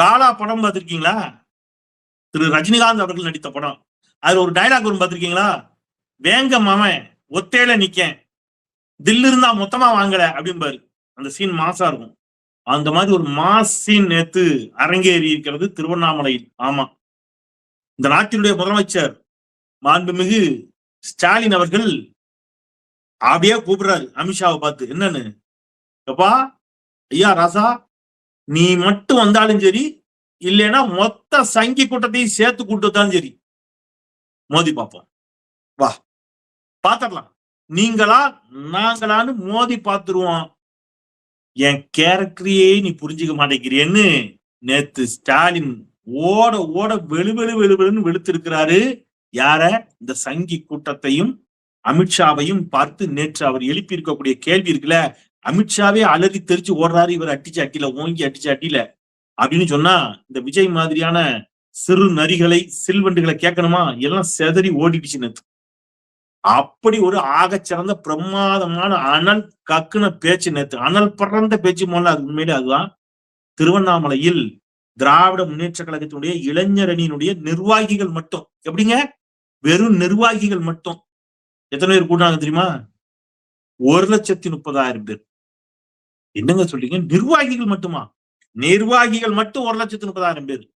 காலா படம் பார்த்திருக்கீங்களா? திரு. ரஜினிகாந்த் அவர்கள் நடித்த படம். அதுல ஒரு டைலாக் வரும் பார்த்திருக்கீங்களா? வேங்க மாமன் ஒத்தையில நிக்கேன். தில்லு இருந்தா மொத்தமா வாங்கல அப்படிம்பாரு. அந்த சீன் மாசா இருக்கும். அந்த மாதிரி ஒரு மாஸ் சீன் நேத்து அரங்கேறி இருக்கிறது திருவண்ணாமலையில். ஆமா. இந்த நாட்டினுடைய முதலமைச்சர் மாண்புமிகு ஸ்டாலின் அவர்கள் அப்படியே கூப்பிடுறாரு. அமித்ஷாவை பார்த்து. என்னன்னு? எப்பா ஐயா ராசா நீ மட்டும் வந்தாலும் சரி இல்லைன்னா மொத்த சங்கி கூட்டத்தையும் சேர்த்து கூட்டு வந்தாலும் சரி. மோதி பார்ப்போம். வா. பாத்திரலாம் நீங்களா நாங்களான்னு மோதி பார்த்துருவோம். என் கேரக்டரையே நீ புரிஞ்சுக்க மாட்டேங்கிறியன்னு நேத்து ஸ்டாலின் ஓட ஓட வெளு வெளு வெளு வெளுன்னு வெளுத்திருக்கிறாரு. யார? இந்த சங்கி கூட்டத்தையும் அமித்ஷாவையும் பார்த்து நேற்று அவர் எழுப்பி இருக்கக்கூடிய கேள்வி இருக்குல்ல அமித்ஷாவே அலறி தெரிச்சு ஓடுறாரு இவர் அட்டிச்சு அட்டில ஓங்கி அட்டிச்சு அட்டில அப்படின்னு சொன்னா இந்த விஜய் மாதிரியான சிறு நரிகளை சில்வண்டுகளை கேட்கணுமா? எல்லாம் செதறி ஓடிடுச்சு நேத்து. அப்படி ஒரு ஆகச்சிறந்த பிரமாதமான அனல் கக்குன பேச்சு நேத்து. அனல் பறந்த பேச்சு முதல்ல அது உண்மையிலே அதுதான். திருவண்ணாமலையில் திராவிட முன்னேற்ற கழகத்தினுடைய இளைஞரணியினுடைய நிர்வாகிகள் மட்டும். எப்படிங்க? வெறும் நிர்வாகிகள் மட்டும். எத்தனை பேர் கூட்டாங்க தெரியுமா? ஒரு லட்சத்தி முப்பதாயிரம் பேர். என்னங்க சொல்றீங்க? நிர்வாகிகள் மட்டுமா? நிர்வாகிகள் மட்டும் ஒரு லட்சத்து முப்பதாயிரம் பேர்.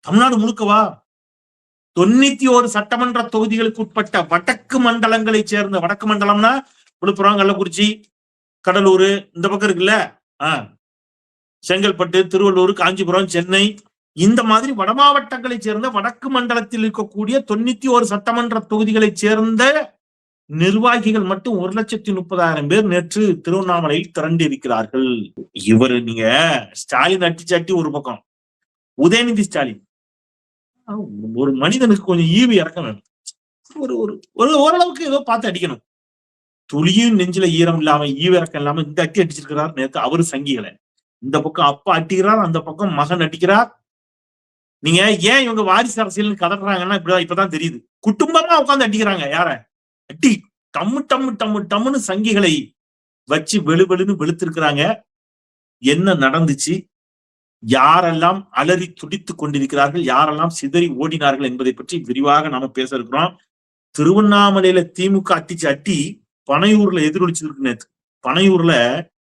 தமிழ்நாடு முழுக்கவா? தொண்ணூத்தி ஒரு சட்டமன்ற தொகுதிகளுக்கு உட்பட்ட வடக்கு மண்டலங்களை சேர்ந்த வடக்கு மண்டலம்னா விழுப்புரம் கள்ளக்குறிச்சி கடலூர் இந்த பக்கம் இருக்குல்ல? ஆஹ் செங்கல்பட்டு திருவள்ளூர் காஞ்சிபுரம் சென்னை இந்த மாதிரி வட மாவட்டங்களை சேர்ந்த வடக்கு மண்டலத்தில் இருக்கக்கூடிய தொண்ணூத்தி ஒரு சட்டமன்ற தொகுதிகளை சேர்ந்த நிர்வாகிகள் மட்டும் ஒரு லட்சத்தி முப்பதாயிரம் பேர் நேற்று திருவண்ணாமலையில் திரண்டு இருக்கிறார்கள் இவர் நீங்க ஸ்டாலின் அட்டிச்சாட்டி ஒரு பக்கம். உதயநிதி ஸ்டாலின். ஒரு மனிதனுக்கு கொஞ்சம் ஈவு இறக்க வேணும். ஒரு ஒரு ஒரு ஓரளவுக்கு ஏதோ பார்த்து அடிக்கணும். துளியும் நெஞ்சில ஈரம் இல்லாம ஈவு இறக்கம் இல்லாம இந்த அட்டி அடிச்சிருக்கிறார் நேற்று அவரு சங்கிகளை. இந்த பக்கம் அப்பா அட்டிக்கிறார் அந்த பக்கம் மகன் அடிக்கிறார். நீங்க ஏன் இவங்க வாரிசு அரசியல் கதறாங்கன்னா இப்படிதான் இப்பதான் தெரியுது. குடும்பமா உட்காந்து அடிக்கிறாங்க யார? அட்டி டம்மு டம்மு டம்மு டம்முன்னு சங்கிகளை வச்சு வெளுவெளுன்னு வெளுத்திருக்கிறாங்க. என்ன நடந்துச்சு? யாரெல்லாம் அலறி துடித்து கொண்டிருக்கிறார்கள் யாரெல்லாம் சிதறி ஓடினார்கள் என்பதை பற்றி விரிவாக நாம பேச இருக்கிறோம். திருவண்ணாமலையில திமுக அட்டிச்சு அட்டி பனையூர்ல எதிரொலிச்சிருக்கு நேற்று பனையூர்ல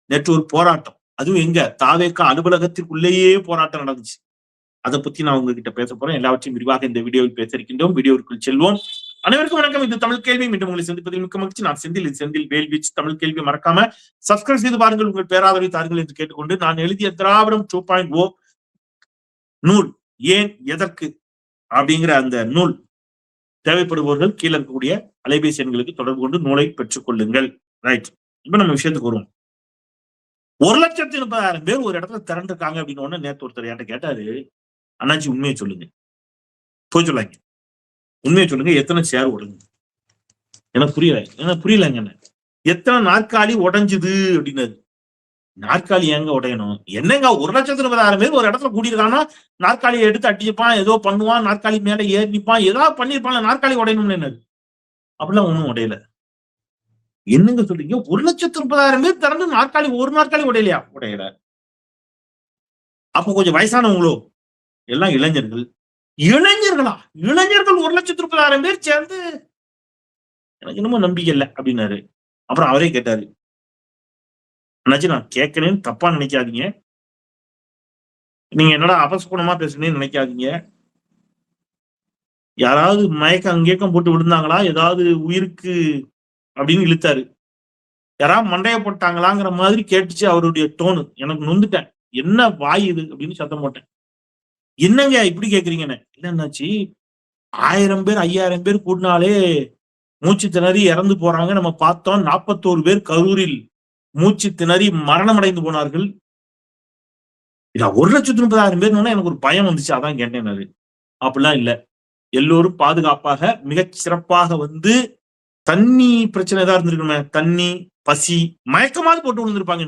நேற்று ஒரு போராட்டம். அதுவும் எங்க? தாவேக்கா அலுவலகத்திற்குள்ளேயே போராட்டம் நடந்துச்சு. அதை பத்தி நான் உங்ககிட்ட பேச போறேன். எல்லாவற்றையும் விரிவாக இந்த வீடியோவில் பேச இருக்கின்றோம். வீடியோவுக்குள் செல்வோம். அனைவருக்கும் வணக்கம். இது தமிழ் கேள்வி. மீண்டும் உங்களை சந்திப்பதில் மிக்க மகிழ்ச்சி. நான் செந்தில். இது செந்தில் வேல் தமிழ் கேள்வி மறக்காம சப்ஸ்கிரைப் செய்து பாருங்கள். உங்கள் பேராதரவை தாருங்கள் என்று கேட்டுக்கொண்டு நான் எழுதிய திராவிடம் டூ பாயிண்ட் ஓ நூல் ஏன் எதற்கு அப்படிங்கிற அந்த நூல் தேவைப்படுபவர்கள் கீழே இருக்கக்கூடிய அலைபேசி எண்களுக்கு தொடர்பு கொண்டு நூலை பெற்றுக் கொள்ளுங்கள். ரைட் இப்ப நம்ம விஷயத்துக்கு வருவோம். ஒரு லட்சத்தி முப்பதாயிரம் பேர் ஒரு இடத்துல திரண்டிருக்காங்க அப்படின்னு ஒண்ணு நேத்து ஒருத்தர் என்கிட்ட கேட்டாரு அண்ணாச்சி உண்மையை சொல்லுங்க. போய் சொல்லாங்க உண்மையை சொல்லுங்க எத்தனை சேர் உடஞ்சு எனக்கு புரியல எனக்கு புரியலங்க என்ன? எத்தனை நாற்காலி உடஞ்சுது அப்படின்னது நாற்காலி ஏங்க உடையணும்? என்னங்க ஒரு லட்சத்து முப்பதாயிரம் பேர் ஒரு இடத்துல கூடியிருக்காங்கன்னா நாற்காலியை எடுத்து அடிச்சுப்பான் ஏதோ பண்ணுவான் நாற்காலி மேல ஏறிப்பான் ஏதாவது பண்ணிருப்பான் நாற்காலி உடையணும்னு என்னது? அப்படிலாம் ஒண்ணும் உடையல. என்னங்க சொல்றீங்க? ஒரு லட்சத்து முப்பதாயிரம் பேர் திறந்து நாற்காலி ஒரு நாற்காலி உடையலையா? உடையல. அப்போ கொஞ்சம் வயசானவங்களோ எல்லாம் இளைஞர்கள் இளைஞர்களா? இளைஞர்கள் ஒரு லட்சத்து முப்பதாயிரம் பேர் சேர்ந்து எனக்கு இன்னமும் நம்பிக்கை இல்லை அப்படின்னாரு. அப்புறம் அவரே கேட்டாரு. அண்ணாச்சி நான் கேட்கலன்னு தப்பா நினைக்காதீங்க. நீங்க என்னடா அபஸ்குணமா பேசுனேன்னு நினைக்காதீங்க. யாராவது மயக்கம் அங்கேக்கம் போட்டு விழுந்தாங்களா? ஏதாவது உயிருக்கு அப்படின்னு இழுத்தாரு. யாராவது மண்டைய போட்டாங்களாங்கிற மாதிரி கேட்டுச்சு அவருடைய டோனு எனக்கு நொந்துட்டேன். என்ன வாய் இது? அப்படின்னு சத்தம் போட்டேன். என்னங்க இப்படி கேக்குறீங்கன்னு? இல்லைன்னாச்சு ஆயிரம் பேர் ஐயாயிரம் பேர் கூட்டினாலே மூச்சு திணறி இறந்து போறாங்க. நம்ம பார்த்தோம் நாற்பத்தோரு பேர் கரூரில் மூச்சு திணறி மரணம் அடைந்து போனார்கள். இதா ஒரு லட்சத்து முப்பதாயிரம் பேர் எனக்கு ஒரு பயம் வந்துச்சு. அதான் கேட்டேன் அது அப்படிலாம் இல்ல. எல்லோரும் பாதுகாப்பாக மிகச் சிறப்பாக வந்து தண்ணி பிரச்சனை ஏதாவது இருந்திருக்கணுமே தண்ணி பசி மயக்கமாவது போட்டு விழுந்திருப்பாங்க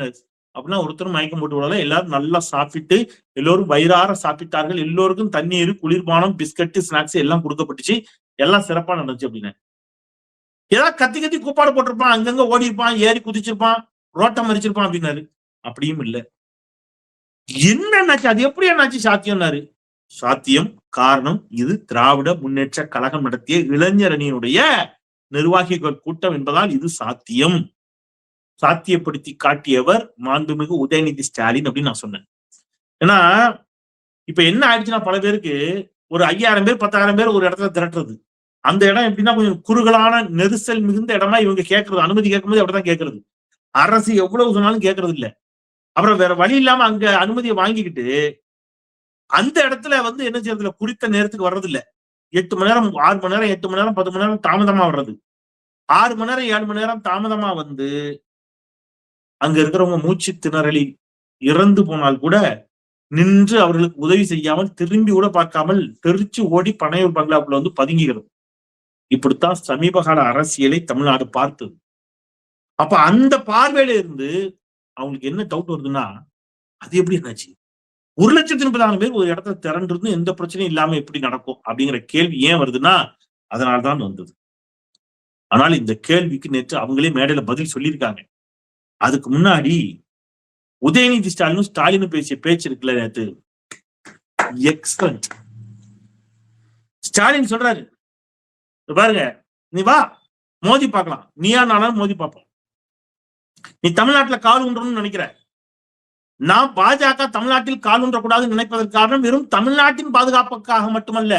அப்படின்னா ஒருத்தரும் மயக்கம் போட்டு விடல. எல்லாரும் நல்லா சாப்பிட்டு எல்லோரும் வயிறார சாப்பிட்டார்கள். எல்லோருக்கும் தண்ணீர் குளிர்பானம் பிஸ்கட்டு ஸ்நாக்ஸ் எல்லாம் கொடுக்கப்பட்டுச்சு. எல்லாம் சிறப்பா நடந்துச்சு அப்படின்னு. ஏதாவது கத்தி கத்தி கூப்பாடு போட்டிருப்பான். அங்கங்க ஓடி இருப்பான் ஏறி குதிச்சிருப்பான் ரோட்டம் மறிச்சிருப்பான் அப்படின்னாரு. அப்படியும் இல்ல. என்ன என்னாச்சு? அது எப்படி என்னாச்சு? சாத்தியம்னாரு. சாத்தியம் காரணம் இது. திராவிட முன்னேற்ற கழகம் நடத்திய இளைஞரணியினுடைய நிர்வாகிகள் கூட்டம் என்பதால் இது சாத்தியம். சாத்தியப்படுத்தி காட்டியவர் மாண்புமிகு உதயநிதி ஸ்டாலின் அப்படின்னு நான் சொன்னேன். ஏன்னா இப்ப என்ன ஆயிடுச்சுன்னா பல பேருக்கு ஒரு ஐயாயிரம் பேர் பத்தாயிரம் பேர் ஒரு இடத்துல திரட்டுறது. அந்த இடம் எப்படின்னா கொஞ்சம் குறுகலான நெரிசல் மிகுந்த இடமா இவங்க கேட்கறது. அனுமதி கேட்கும்போது அப்படிதான் கேட்கறது. அரசு எவ்வளவு சொன்னாலும் கேட்கறது இல்ல. அப்புறம் வேற வழி இல்லாம அங்க அனுமதியை வாங்கிக்கிட்டு அந்த இடத்துல வந்து என்ன செய்யறதுல குறித்த நேரத்துக்கு வர்றது இல்ல. எட்டு மணி நேரம் ஆறு மணி நேரம் எட்டு மணி நேரம் பத்து மணி நேரம் தாமதமா வர்றது. ஆறு மணி நேரம் ஏழு மணி நேரம் தாமதமா வந்து அங்க இருக்கிறவங்க மூச்சு திணறலி இறந்து போனால் கூட நின்று அவர்களுக்கு உதவி செய்யாமல் திரும்பி கூட பார்க்காமல் தெரிச்சு ஓடி பனையூர் பங்களாக்குள்ள வந்து பதுங்குகிறது இப்படித்தான் சமீப கால அரசியலை தமிழ்நாடு பார்த்தது. அப்ப அந்த பார்வையில இருந்து அவங்களுக்கு என்ன டவுட் வருதுன்னா அது எப்படி என்னாச்சு ஒரு லட்சத்தி முப்பதாயிரம் பேர் ஒரு இடத்துல திரண்டு எந்த பிரச்சனையும் இல்லாம எப்படி நடக்கும் அப்படிங்கிற கேள்வி ஏன் வருதுன்னா அதனால்தான் வந்தது. ஆனால் இந்த கேள்விக்கு நேற்று அவங்களே மேடையில பதில் சொல்லியிருக்காங்க. அதுக்கு முன்னாடி உதயநிதி ஸ்டாலினும் ஸ்டாலினும் பேசிய பேச்சு இருக்குல்ல நேற்று எக்ஸலண்ட் ஸ்டாலின் சொல்றாரு. பாருங்க. நீ வா மோதி பார்க்கலாம். நீயா நானும் மோதி பார்ப்போம். நீ தமிழ்நாட்டுல கால் உண்டணும்னு நினைக்கிற. நான் பாஜக தமிழ்நாட்டில் கால் ஊன்றக்கூடாதுன்னு நினைப்பதற்கு காரணம் வெறும் தமிழ்நாட்டின் பாதுகாப்புக்காக மட்டுமல்ல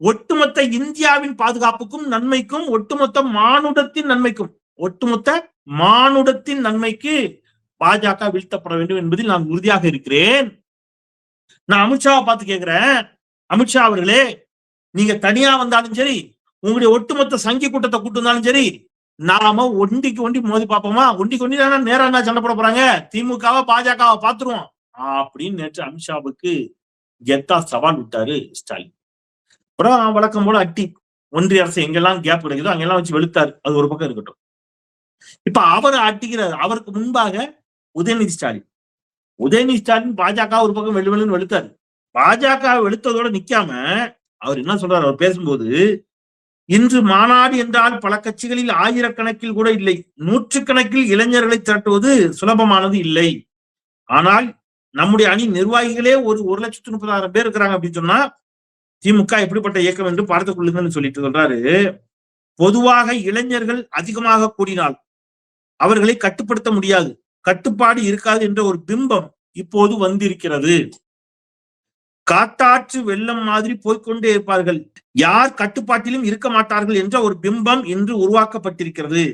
ஒட்டுமொத்த இந்தியாவின் பாதுகாப்புக்கும் நன்மைக்கும் ஒட்டுமொத்த மானுடத்தின் நன்மைக்கும். ஒட்டுமொத்த மானுடத்தின் நன்மைக்கு பாஜக வீழ்த்தப்பட வேண்டும் என்பதில் நான் உறுதியாக இருக்கிறேன். நான் அமித்ஷாவை பார்த்து கேட்கிறேன் அமித்ஷா அவர்களே நீங்க தனியா வந்தாலும் சரி உங்களுடைய ஒட்டுமொத்த சங்கி கூட்டத்தை கூட்டு வந்தாலும் சரி நாம ஒண்டிக்கு ஒண்டி மோதி பார்ப்போமா? ஒண்டிக்கு ஒண்டி தானே நேரா என்ன சண்டை போட போறாங்க? திமுகவை பாஜகவை பாத்துருவோம் அப்படின்னு நேற்று அமித்ஷாவுக்கு கெத்தா சவால் விட்டாரு ஸ்டாலின். அப்புறம் வழக்கம் போல அட்டி ஒன்றிய அரசு எங்கெல்லாம் கேப் கிடைக்குதோ அங்கெல்லாம் வச்சு வெளுத்தாரு. அது ஒரு பக்கம் இருக்கட்டும். இப்ப அவர் ஆட்டிக்கிறார் அவருக்கு முன்பாக உதயநிதி ஸ்டாலின். உதயநிதி ஸ்டாலின் பாஜக ஒரு பக்கம் வெள்ளு வெள்ளுன்னு வெளுத்தாரு. பாஜக வெளுத்ததோட நிக்காம அவர் என்ன சொல்றாரு? அவர் பேசும்போது இன்று மாநாடு என்றால் பல கட்சிகளில் ஆயிரக்கணக்கில் கூட இல்லை. நூற்றுக்கணக்கில் இளைஞர்களை திரட்டுவது சுலபமானது இல்லை. ஆனால் நம்முடைய அணி நிர்வாகிகளே ஒரு ஒரு லட்சத்து முப்பதாயிரம் பேர் இருக்கிறாங்க அப்படின்னு சொன்னா திமுக எப்படிப்பட்ட இயக்கம் என்று பார்த்துக் கொள்ளுங்கன்னு சொல்லிட்டு சொல்றாரு. பொதுவாக இளைஞர்கள் அதிகமாக கூடினால் அவர்களை கட்டுப்படுத்த முடியாது. கட்டுப்பாடு இருக்காது என்ற ஒரு பிம்பம் இப்போது வந்திருக்கிறது. காட்டாற்று வெள்ளம் மாதிரி போய்க்கொண்டே இருப்பார்கள். யார் கட்டுப்பாட்டிலும் இருக்க மாட்டார்கள் என்ற ஒரு பிம்பம் இன்று உருவாக்கப்பட்டிருக்கிறது.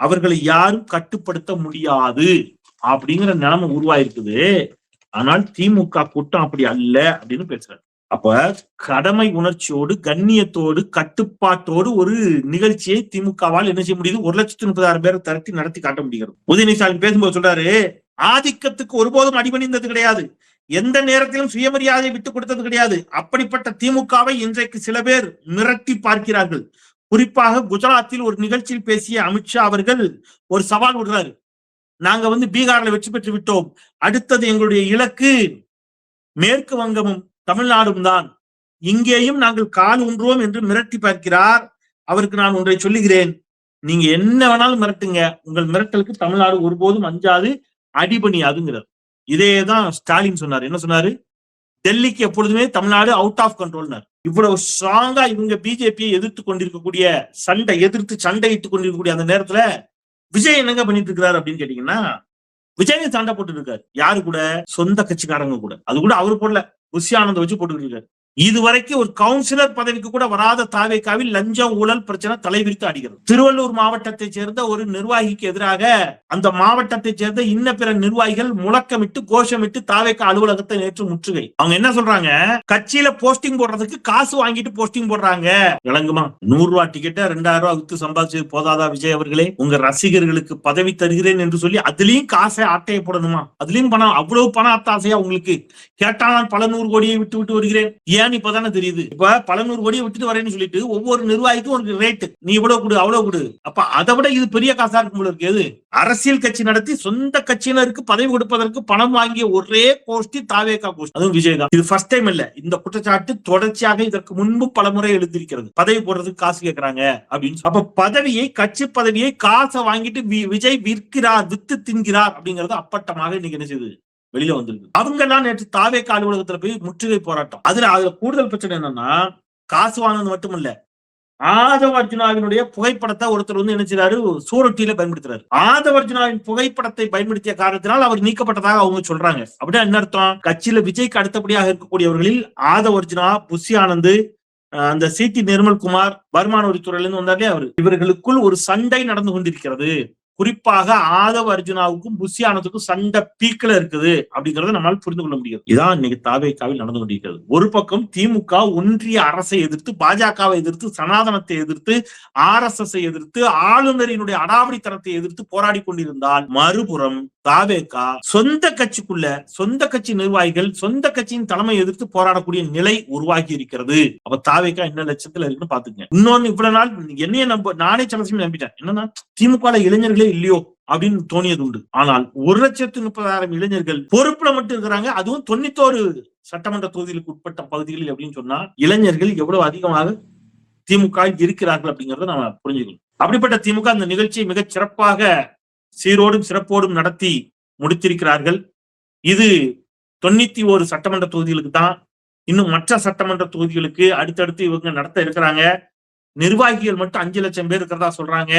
அவர்களை யாரும் கட்டுப்படுத்த முடியாது அப்படிங்கிற நிலைமை உருவாயிருக்குது. ஆனால் திமுக கூட்டம் அப்படி அல்ல அப்படின்னு பேசுறாரு. அப்ப கடமை உணர்ச்சியோடு கண்ணியத்தோடு கட்டுப்பாட்டோடு ஒரு நிகழ்ச்சியை திமுகவால் என்ன செய்ய முடியுது? ஒரு லட்சத்தி முப்பதாயிரம் பேரை திரட்டி நடத்தி காட்ட முடிகிறது. உதயநிதி ஸ்டாலின் பேசும்போது சொல்றாரு ஆதிக்கத்துக்கு ஒருபோதும் அடிபணிந்தது கிடையாது. எந்த நேரத்திலும் சுயமரியாதையை விட்டுக் கொடுத்தது கிடையாது. அப்படிப்பட்ட திமுகவை இன்றைக்கு சில பேர் மிரட்டி பார்க்கிறார்கள். குறிப்பாக குஜராத்தில் ஒரு நிகழ்ச்சியில் பேசிய அமித்ஷா அவர்கள் ஒரு சவால் விடுறாரு. நாங்க வந்து பீகார்ல வெற்றி பெற்று விட்டோம். அடுத்தது எங்களுடைய இலக்கு மேற்கு வங்கமும் தமிழ்நாடும் தான். இங்கேயும் நாங்கள் கால் ஊன்றுவோம் என்று மிரட்டி பார்க்கிறார். அவருக்கு நான் ஒன்றை சொல்லுகிறேன். நீங்க என்ன வேணாலும் மிரட்டுங்க. உங்கள் மிரட்டலுக்கு தமிழ்நாடு ஒருபோதும் அஞ்சாது அடிபணியாதுங்கிறார் இதேதான் ஸ்டாலின் சொன்னார். என்ன சொன்னாரு? டெல்லிக்கு எப்பொழுதுமே தமிழ்நாடு அவுட் ஆஃப் கண்ட்ரோல்னார் இவ்வளவு ஸ்ட்ராங்கா இவங்க பிஜேபியை எதிர்த்து கொண்டிருக்கக்கூடிய சண்டை எதிர்த்து சண்டையிட்டு கொண்டிருக்கக்கூடிய அந்த நேரத்துல விஜய் என்னங்க பண்ணிட்டு இருக்கிறாரு அப்படின்னு கேட்டீங்கன்னா விஜய் சண்டை போட்டு இருக்காரு. யாரு கூட? சொந்த கட்சிக்காரங்க கூட. அது கூட அவரு போடல. புஷியானந்த வச்சு போட்டுக்கிட்டு இருக்காரு. இதுவரைக்கும் ஒரு கவுன்சிலர் பதவிக்கு கூட வராத தாவேக்காவில் லஞ்சம் ஊழல் பிரச்சனை தலைவிரித்து அடிக்கிறது திருவள்ளூர் மாவட்டத்தை சேர்ந்த ஒரு நிர்வாகிக்கு எதிராக அந்த மாவட்டத்தை சேர்ந்த இன்ன பிற நிர்வாகிகள் முழக்கமிட்டு கோஷமிட்டு தாவேக்கா அலுவலகத்தை நேற்று முற்றுகை. அவங்க என்ன சொல்றாங்க? கட்சியில போஸ்டிங் போடுறதுக்கு காசு வாங்கிட்டு போஸ்டிங் போடுறாங்க. விளங்குமா? நூறு ரூபாய் டிக்கெட்டை ரெண்டாயிரம் ரூபாய் வித்து சம்பாதிச்சது போதாதா விஜய் அவர்களே? உங்க ரசிகர்களுக்கு பதவி தருகிறேன் என்று சொல்லி அதுலயும் காசை ஆட்டையை போடணுமா? அதுலயும் பணம். அவ்வளவு பண அத்தாசையா உங்களுக்கு கேட்டால் நான் பல நூறு கோடியை விட்டு விட்டு வருகிறேன். ஏன் இப்பதானே தெரியுது? இப்ப பல நூறு கோடியை விட்டுட்டு வரேன்னு சொல்லிட்டு ஒவ்வொரு நிர்வாகிக்கும் ஒரு ரேட் நீ இவ்வளவு கொடு அவ்வளவு கொடு. அப்ப அதை விட இது பெரிய காசா இருக்கும் போல இருக்கு. எது? அரசியல் கட்சி நடத்தி சொந்த கட்சியினருக்கு பதவி கொடுப்பதற்கு பணம் வாங்கிய ஒரே கோஷ்டி தாவேகா கோஷ்டி. அதுவும் விஜய் தான். இது ஃபர்ஸ்ட் டைம் இல்ல. இந்த குற்றச்சாட்டு தொடர்ச்சியாக இதற்கு முன்பு பலமுறை எழுதியிருக்கிறது பதவி போடுறதுக்கு காசு கேட்கறாங்க அப்படின்னு அப்ப பதவியை கட்சி பதவியை காசை வாங்கிட்டு வி- விஜய் விற்கிறார் வித்து தின்கிறார் அப்படிங்கறது அப்பட்டமாக இன்னைக்கு என்ன செய்யுது? வெளியில வந்திருக்கு அவங்க எல்லாம் நேற்று தாவேக்க அலுவலகத்துல போய் முற்றுகை போராட்டம். அதுல அதுல கூடுதல் பிரச்சனை என்னன்னா காசு வாங்கினது மட்டுமல்ல. ஆதவ அர்ஜுனாவினுடைய புகைப்படத்தை ஒருத்தர் வந்து நினைச்சாரு சூரொட்டியில பயன்படுத்துறாரு. ஆதவ அர்ஜுனாவின் புகைப்படத்தை பயன்படுத்திய காரணத்தினால் அவர் நீக்கப்பட்டதாக அவங்க சொல்றாங்க. அப்படின்னா என்ன அர்த்தம்? கட்சியில விஜய்க்கு அடுத்தபடியாக இருக்கக்கூடியவர்களில் ஆதவ அர்ஜுனா புஷி ஆனந்த் அஹ் அந்த சிடி நிர்மல்குமார் வருமான வரித்துறையில இருந்து வந்தாலே அவர்? இவர்களுக்குள் ஒரு சண்டை நடந்து கொண்டிருக்கிறது. குறிப்பாக ஆதவ அர்ஜுனாவுக்கும் புஷியானத்துக்கும் சண்டை பீக்கில் இருக்குது அப்படிங்கறத நம்மால் புரிந்து கொள்ள முடியும் இதான் இன்னைக்கு தாவேக்காவில் நடந்து கொண்டிருக்கிறது. ஒரு பக்கம் திமுக ஒன்றிய அரசை எதிர்த்து பாஜகவை எதிர்த்து சனாதனத்தை எதிர்த்து ஆர் எஸ் எஸ் எதிர்த்து ஆளுநரினுடைய அடாவடித்தனத்தை எதிர்த்து போராடி கொண்டிருந்தால் மறுபுறம் தாவேகா சொந்த கட்சிக்குள்ள சொந்த கட்சி நிர்வாகிகள் சொந்த கட்சியின் தலைமை எதிர்த்து போராடக்கூடிய நிலை உருவாகி இருக்கிறது. அப்ப தாவேகா என்ன லட்சத்துல இருக்குன்னு பாத்துங்க இன்னொன்னு இவ்வளவு நாள் என்னைய நம்ப நானே சில நம்பிட்டேன். என்னன்னா திமுக இளைஞர்களே இல்லையோ அப்படின்னு தோணியது உண்டு ஆனால் ஒரு லட்சத்து முப்பதாயிரம் இளைஞர்கள் பொறுப்புல மட்டும் இருக்கிறாங்க. அதுவும் தொண்ணூத்தோரு சட்டமன்ற தொகுதிகளுக்கு உட்பட்ட பகுதிகளில் அப்படின்னு சொன்னா இளைஞர்கள் எவ்வளவு அதிகமாக திமுக இருக்கிறார்கள் அப்படிங்கறத நம்ம புரிஞ்சுக்கணும். அப்படிப்பட்ட திமுக அந்த நிகழ்ச்சியை மிகச் சிறப்பாக சீரோடும் சிறப்போடும் நடத்தி முடித்திருக்கிறார்கள். இது தொண்ணூத்தி ஒரு சட்டமன்ற தொகுதிகளுக்கு தான். இன்னும் மற்ற சட்டமன்ற தொகுதிகளுக்கு அடுத்தடுத்து இவங்க நடத்த இருக்கிறாங்க. நிர்வாகிகள் மட்டும் அஞ்சு லட்சம் பேர் இருக்கிறதா சொல்றாங்க.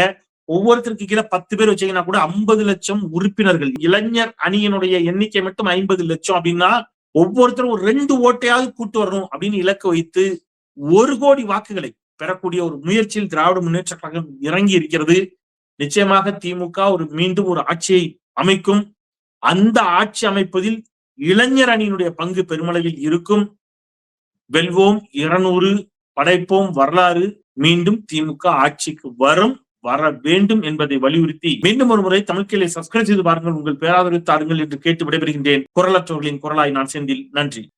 ஒவ்வொருத்தருக்கு கீழே பத்து பேர் வச்சீங்கன்னா கூட ஐம்பது லட்சம் உறுப்பினர்கள். இளைஞர் அணியினுடைய எண்ணிக்கை மட்டும் ஐம்பது லட்சம் அப்படின்னா ஒவ்வொருத்தரும் ஒரு ரெண்டு ஓட்டையாவது கூட்டு வரணும் அப்படின்னு இலக்கு வைத்து ஒரு கோடி வாக்குகளை பெறக்கூடிய ஒரு முயற்சியில் திராவிட முன்னேற்ற கழகம் இறங்கி இருக்கிறது. நிச்சயமாக திமுக ஒரு மீண்டும் ஒரு ஆட்சியை அமைக்கும். அந்த ஆட்சி அமைப்பதில் இளைஞர் அணியினுடைய பங்கு பெருமளவில் இருக்கும். வெல்வோம் இருநூறு படைப்போம் வரலாறு மீண்டும் திமுக ஆட்சிக்கு வரும். வர வேண்டும் என்பதை வலியுறுத்தி மீண்டும் ஒரு முறை தமிழ்கிளை சப்ஸ்கிரைப் செய்து பாருங்கள். உங்கள் பேராதரவு தாருங்கள் என்று கேட்டு விடைபெறுகின்றேன். குரலற்றவர்களின் குரலாய் நான் செந்தில். நன்றி.